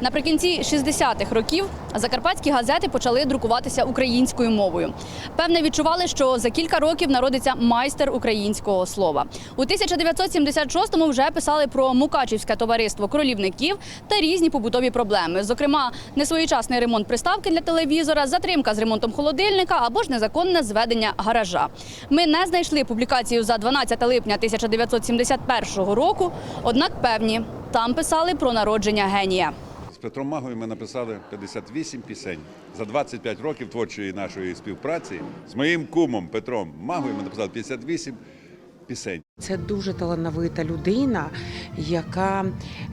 Наприкінці 60-х років закарпатські газети почали друкуватися українською мовою. Певне, відчували, що за кілька років народиться майстер українського слова. У 1976-му вже писали про Мукачівське товариство кролівників та різні побутові проблеми. Зокрема, несвоєчасний ремонт приставки для телевізора, затримка з ремонтом холодильника або ж незаконне зведення гаража. Ми не знайшли публікацію за 12 липня 1971 року, однак певні там писали про народження генія. З Петром Магою ми написали 58 пісень. За 25 років творчої нашої співпраці з моїм кумом Петром Магою ми написали 58 пісень. Це дуже талановита людина, яка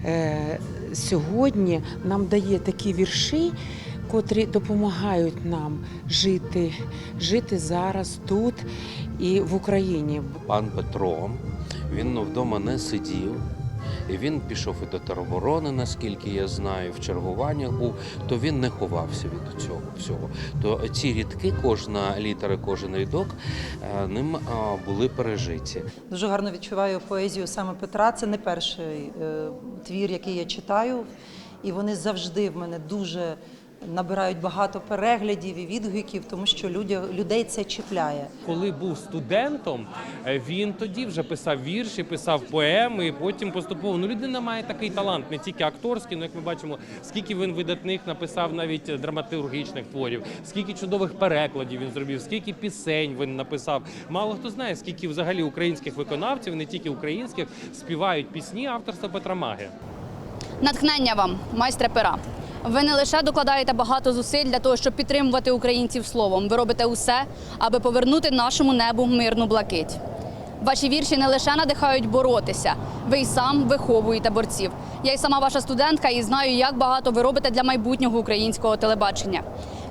е, сьогодні нам дає такі вірші, котрі допомагають нам жити, жити зараз тут і в Україні. пан Петро. Він вдома не сидів. І він пішов і до тероборони, наскільки я знаю, в чергуваннях був, то він не ховався від цього всього. То ці рідки, кожна літера, кожен рядок е, ним були пережиті. Дуже гарно відчуваю поезію саме Петра. Це не перший е, твір, який я читаю, і вони завжди в мене дуже набирають багато переглядів і відгуків, тому що люди, людей це чіпляє. Коли був студентом, е, він тоді вже писав вірші, писав поеми, і потім поступово. Ну, людина має такий талант, не тільки акторський, ну як ми бачимо, скільки він видатних написав навіть драматургічних творів, скільки чудових перекладів він зробив, скільки пісень він написав. Мало хто знає, скільки взагалі українських виконавців, не тільки українських, співають пісні авторства Петра Маги. Натхнення вам, майстре пера. Ви не лише докладаєте багато зусиль для того, щоб підтримувати українців словом. Ви робите усе, аби повернути нашому небу мирну блакить. Ваші вірші не лише надихають боротися, ви й сам виховуєте борців. Я й сама ваша студентка і знаю, як багато ви робите для майбутнього українського телебачення.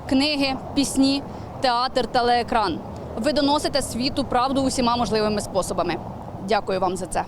Книги, пісні, театр, телеекран. Ви доносите світу правду усіма можливими способами. Дякую вам за це.